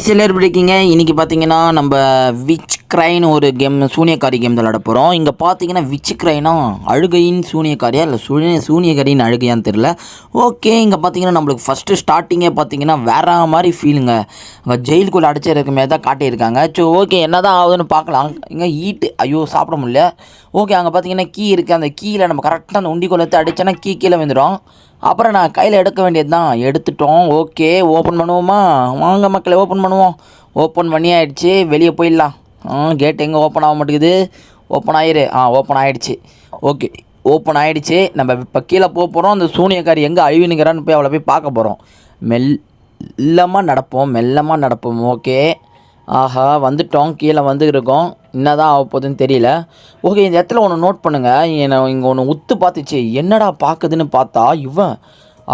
சிலர் பிடிக்கிங்க இன்றைக்கி பார்த்தீங்கன்னா நம்ம விச் கிரைன் ஒரு கேம் சூனியக்காரி கேம் விளாட போகிறோம் இங்கே பார்த்தீங்கன்னா விச் கிரைனா அழுகையின் சூனியக்காரியா இல்லை சூனிய சூனியக்காரியின் அழுகையான்னு தெரில ஓகே இங்கே பார்த்தீங்கன்னா நம்மளுக்கு ஃபஸ்ட்டு ஸ்டார்டிங்கே பார்த்தீங்கன்னா வேற மாதிரி ஃபீலுங்க அங்கே ஜெயிலுக்குள்ளே அடைச்சிருக்குமே தான் காட்டியிருக்காங்க. ஸோ ஓகே என்ன தான் ஆகுதுன்னு பார்க்கலாம் இங்கே ஈட்டு ஐயோ சாப்பிட முடியல. ஓகே அங்கே பார்த்தீங்கன்னா கீ இருக்குது அந்த கீயில் நம்ம கரெக்டாக அந்த உண்டி கொள்ளத்தை அடித்தோன்னா கீ கீழே வந்துடும் அப்புறம் நான் கையில் எடுக்க வேண்டியது தான். எடுத்துட்டோம். ஓகே ஓப்பன் பண்ணுவோமா? வாங்க மக்களை ஓப்பன் பண்ணுவோம். ஓப்பன் பண்ணி ஆகிடுச்சி வெளியே போயிடலாம். கேட் எங்கே ஓப்பன் ஆக மாட்டேங்குது. ஓப்பன் ஆயிரு. ஆ ஓப்பன் ஆகிடுச்சு ஓகே ஓப்பன் ஆகிடுச்சு நம்ம இப்போ கீழே போக போகிறோம் அந்த சூனியக்காரி எங்கே அழிவுனுங்கிறான்னு போய் அவளை போய் பார்க்க போகிறோம் மெல்லமாக நடப்போம். மெல்லமாக நடப்போம். ஓகே ஆஹா வந்துட்டோம். கீழே வந்துருக்கோம் என்ன தான் ஆக போகுதுன்னு தெரியல. ஓகே இந்த இடத்துல ஒன்று நோட் பண்ணுங்கள் என்னை இங்கே ஒன்று உத்து பார்த்துச்சு. என்னடா பார்க்குதுன்னு பார்த்தா இவன்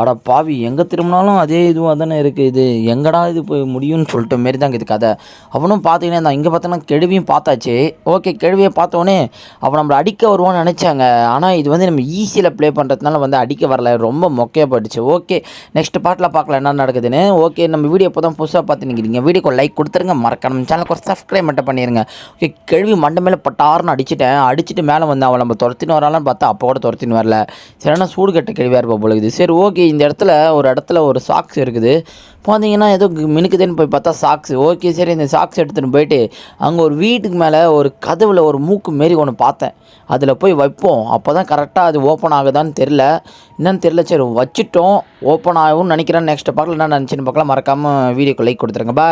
அட பாவி எங்கே திரும்பினாலும் அதே இதுவாக தானே இருக்குது இது. எங்கடா இது போய் முடியும்னு சொல்லிட்ட மாரி தாங்க இது கதை. அவனும் பார்த்தீங்கன்னா இருந்தான் இங்கே பார்த்தோன்னா கெழுவியும் பார்த்தாச்சு. ஓகே கெழுவியை பார்த்தோன்னே அவன் நம்மளை அடிக்க வருவான்னு நினச்சாங்க. ஆனால் இது வந்து நம்ம ஈஸியில் ப்ளே பண்ணுறதுனால வந்து அடிக்க வரல. ரொம்ப மொக்கையாக போயிடுச்சு ஓகே நெக்ஸ்ட் பாட்டில் பார்க்கலாம் என்ன நடக்குதுன்னு. ஓகே நம்ம வீடியோ இப்போ தான் புதுசாக பார்த்து நிற்கிறீங்க வீடியோக்கு லைக் கொடுத்துருங்க. மறக்கணும் சேனலுக்கு ஒரு சப்ஸ்கிரைப் மட்டும் பண்ணிடுங்க ஓகே கெழுவி மண்டை மேலே பட்டாருன்னு அடிச்சிட்டேன். அடிச்சுட்டு மேலே வந்து அவன் நம்ம துரத்தின்னு வராலான்னு பார்த்தா அப்போ கூட துரத்தின்னு வரல. சரினா சூடு கட்ட கேள்வியாக இருப்பா போல இது சரி ஓகே இந்த இடத்துல ஒரு இடத்துல ஒரு சாக்ஸ் இருக்குது. பார்த்தீங்கன்னா ஏதோ மினுக்குதுன்னு போய் பார்த்தா சாக்ஸ் ஓகே சரி இந்த சாக்ஸ் எடுத்துகிட்டு போயிட்டு அங்கே ஒரு வீட்டுக்கு மேலே ஒரு கதவில் ஒரு மூக்கு மாரி ஒன்று பார்த்தேன். அதில் போய் வைப்போம். அப்போ தான் கரெக்டாக அது ஓப்பன் ஆகுதான்னு தெரில என்னன்னு தெரில சரி வச்சுட்டோம். ஓப்பன் ஆகும்னு நினைக்கிறேன். நெக்ஸ்ட் பார்க்கலாம் என்ன நினச்சின்னு பார்க்கலாம். மறக்காமல் வீடியோக்கு லைக் கொடுத்துருங்க. பாய்